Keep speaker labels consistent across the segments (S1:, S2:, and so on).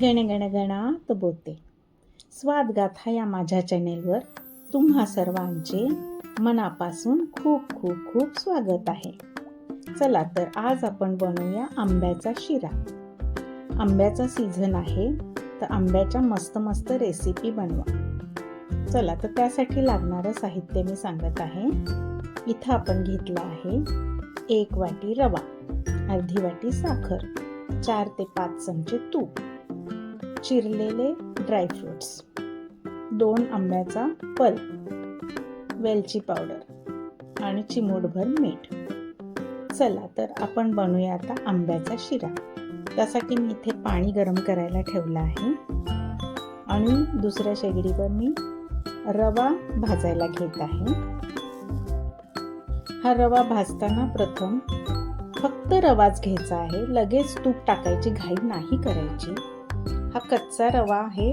S1: गण गण गणात बोते स्वादगाथा या माझ्या चॅनेलवर तुम्हा सर्वांचे मनापासून खूप खूप खूप स्वागत आहे. चला तर आज आपण बनवूया आंब्याचा शिरा. आंब्याचा सीझन आहे तर आंब्याच्या मस्त मस्त रेसिपी बनवा. चला तर त्यासाठी लागणारं साहित्य मी सांगत आहे. इथं आपण घेतलं आहे एक वाटी रवा अर्धी वाटी साखर चार ते पाच चमचे तूप. चिरलेले ड्रायफ्रुट्स दोन आंब्याचा पल्प वेलची पावडर आणि चिमूटभर मीठ. चला तर आपण बनवूया आता आंब्याचा शिरा. त्यासाठी मी इथे पाणी गरम करायला ठेवलं आहे. आणि दुसऱ्या शेगडीवर मी रवा भाजायला घेत आहे. हा रवा भाजताना प्रथम फक्त रवाच घ्यायचा आहे. लगेच तूप टाकायची घाई नाही करायची. हा कच्चा रवा आहे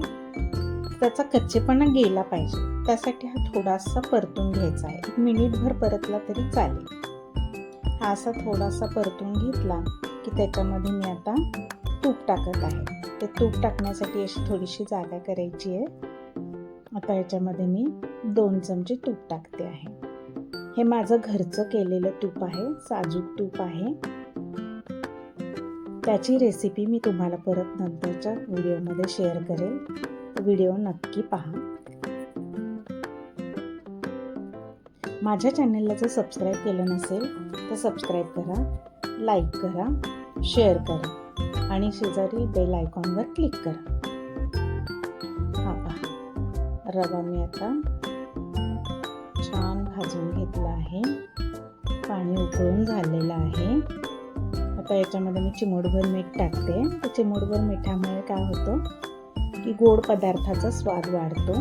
S1: त्याचा कच्चेपणा गेला पाहिजे. त्यासाठी हा थोडासा परतून घ्यायचा आहे. एक मिनिटभर परतला तरी चालेल. हा असा थोडासा परतून घेतला की त्याच्यामध्ये मी आता तूप टाकत आहे. ते तूप टाकण्यासाठी अशी थोडीशी जागा करायची आहे. आता याच्यामध्ये मी दोन चमचे तूप टाकते आहे. हे माझं घरचं केलेलं तूप आहे साजूक तूप आहे. त्याची रेसिपी मी तुम्हाला परत नंतरच्या व्हिडिओमध्ये शेअर करेल. व्हिडिओ नक्की पहा. माझ्या चॅनलला जर सबस्क्राईब केलं नसेल तर सबस्क्राईब करा लाईक करा शेअर करा आणि शेजारी बेल आयकॉनवर क्लिक करा. हा पहा. रवा मी आता छान भाजून घेतला आहे. पाणी उकळून झालेलं आहे. आता याच्यामध्ये मी चिमूटभर मीठ टाकते. तर चिमूटभर मिठामुळे काय होतं की गोड पदार्थाचा स्वाद वाढतो.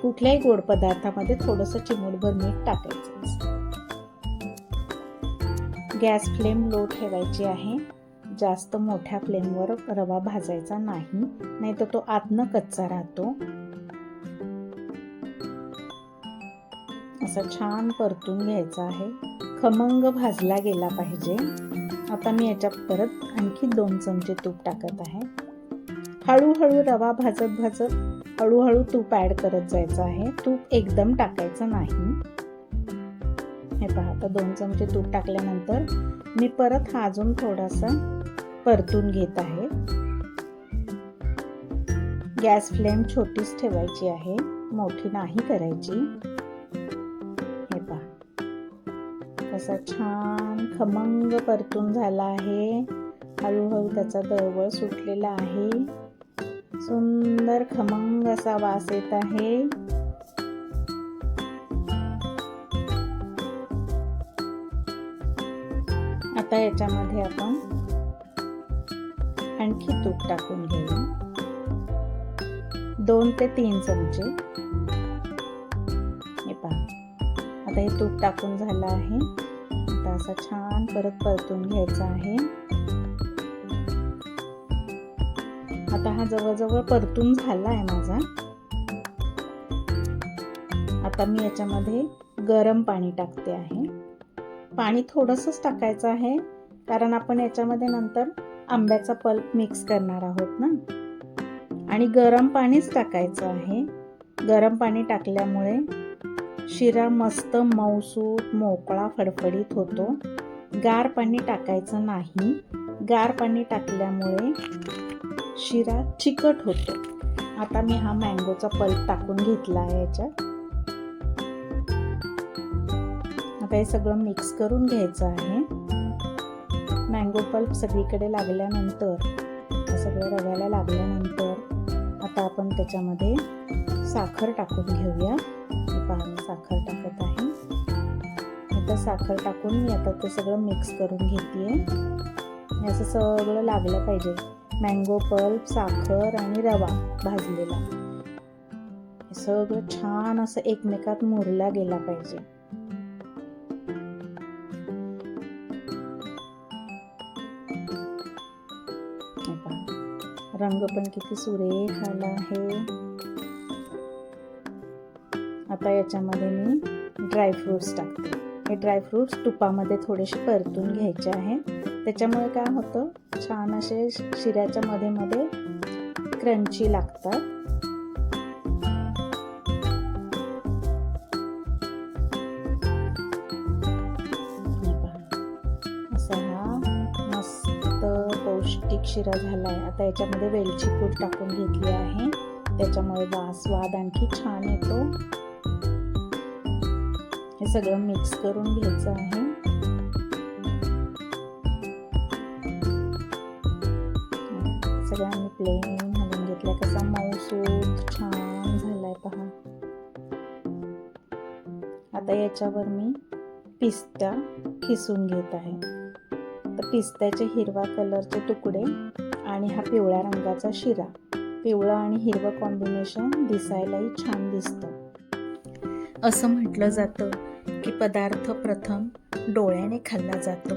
S1: कुठल्याही गोड पदार्थामध्ये थोडंसं चिमूटभर मीठ टाकायचं गॅस फ्लेम लो ठेवायची आहे. जास्त मोठ्या फ्लेमवर रवा भाजायचा नाही. नाही तर तो आतनं कच्चा राहतो. असा छान परतून घ्यायचा आहे. खमंग भाजला गेला पाहिजे. आता मी याच्यात परत आणखी दोन चमचे तूप टाकत आहे. हळूहळू रवा भाजत भाजत हळूहळू तूप ॲड करत जायचं आहे. तूप एकदम टाकायचं नाही. हे पहा आता दोन चमचे तूप टाकल्यानंतर मी परत हा अजून थोडासा परतून घेत आहे. गॅस फ्लेम छोटीच ठेवायची आहे. मोठी नाही करायची. असा छान खमंग परतून झाला आहे. हळूहळू त्याचा दळवळ सुटलेला आहे. सुंदर खमंग असा वास येत आहे. आता याच्यामध्ये आपण आणखी तूप टाकून घेऊ. दोन ते तीन चमचे. हे पहा. आता हे तूप टाकून झालं आहे. असा छान परत परतून घ्यायचं आहे. आता हा जवळजवळ परतून झाला आहे माझा. आता मी याच्यामध्ये गरम पाणी टाकते आहे. पाणी थोडंसंच टाकायचं आहे कारण आपण याच्यामध्ये नंतर आंब्याचा पल्प मिक्स करणार आहोत ना? आणि गरम पाणीच टाकायचं आहे. गरम पाणी टाकल्यामुळे शिरा मस्त मऊसूत मोकळा फडफडीत होतो. गार पाणी टाकायचं नाही. गार पाणी टाकल्यामुळे शिरा चिकट होतो. आता मी हा मँगोचा पल्प टाकून घेतला आहे याच्यात. आता हे सगळं मिक्स करून घ्यायचं आहे. मँगो पल्प सगळीकडे लागल्यानंतर सगळं रव्याला लागल्यानंतर आता आपण त्याच्यामध्ये साखर टाकून घेऊया. पहा साखर टाकत आहे. आता साखर टाकून मी आता ते सगळं मिक्स करून घेते असं सगळं लागलं पाहिजे. मँगो पल्प साखर आणि रवा भाजलेला. सगळं छान असं एकमेकात मुरला गेला पाहिजे. रंग पण किती सुरेख आला आहे. आता याच्यामध्ये मी ड्रायफ्रूट्स टाकते. हे ड्रायफ्रूट्स तुपामध्ये थोडेसे परतून घ्यायचे आहे. त्याच्यामुळे काय होतं छान असे शिऱ्याच्या मध्ये मध्ये क्रंची लागतात मस्त पौष्टिक शिरा झाला आहे आता याच्यामध्ये वेलची पूड टाकून घेतली आहे. त्याच्यामुळे वास स्वाद आणखी छान येतो. हे सगळं मिक्स करून घ्यायचं आहे. सगळ्यांनी प्लेन घालून घेतला. कसा मऊसूत छान झालाय पहा. आता याच्यावर मी पिस्ता खिसून घेत आहे. तर पिस्त्याचे हिरवा कलरचे तुकडे आणि हा पिवळ्या रंगाचा शिरा. पिवळं आणि हिरवं कॉम्बिनेशन दिसायलाही छान दिसतं. असं म्हटलं जातं की पदार्थ प्रथम डोळ्याने खाल्ला जातो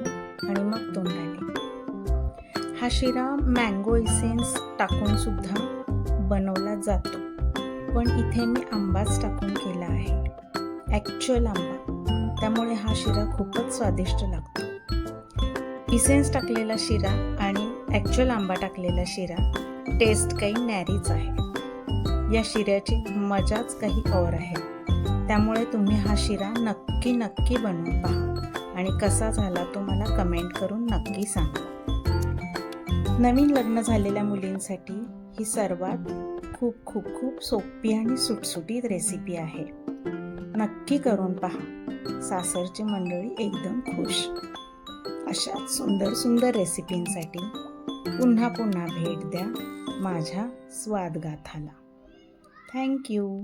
S1: आणि मग तोंडाने. हा शिरा मँगो इसेन्स टाकून सुद्धा बनवला जातो. पण इथे मी आंबाच टाकून केला आहे. ॲक्च्युअल आंबा. त्यामुळे हा शिरा खूपच स्वादिष्ट लागतो. इसेन्स टाकलेला शिरा आणि ॲक्च्युअल आंबा टाकलेला शिरा टेस्ट काही नॅरीच आहे. या शिऱ्याची मजाच काही और आहे. त्यामुळे तुम्ही हा शिरा नक्की नक्की बनवून पहा. आणि कसा झाला तो मला कमेंट करून नक्की सांगा. नवीन लग्न झालेल्या मुलींसाठी ही सर्वात खूप खूप खूप सोपी आणि सुटसुटीत रेसिपी आहे. नक्की करून पहा. सासरची मंडळी एकदम खुश. अशाच सुंदर सुंदर रेसिपींसाठी पुन्हा पुन्हा भेट द्या माझ्या स्वादगाथाला. थँक्यू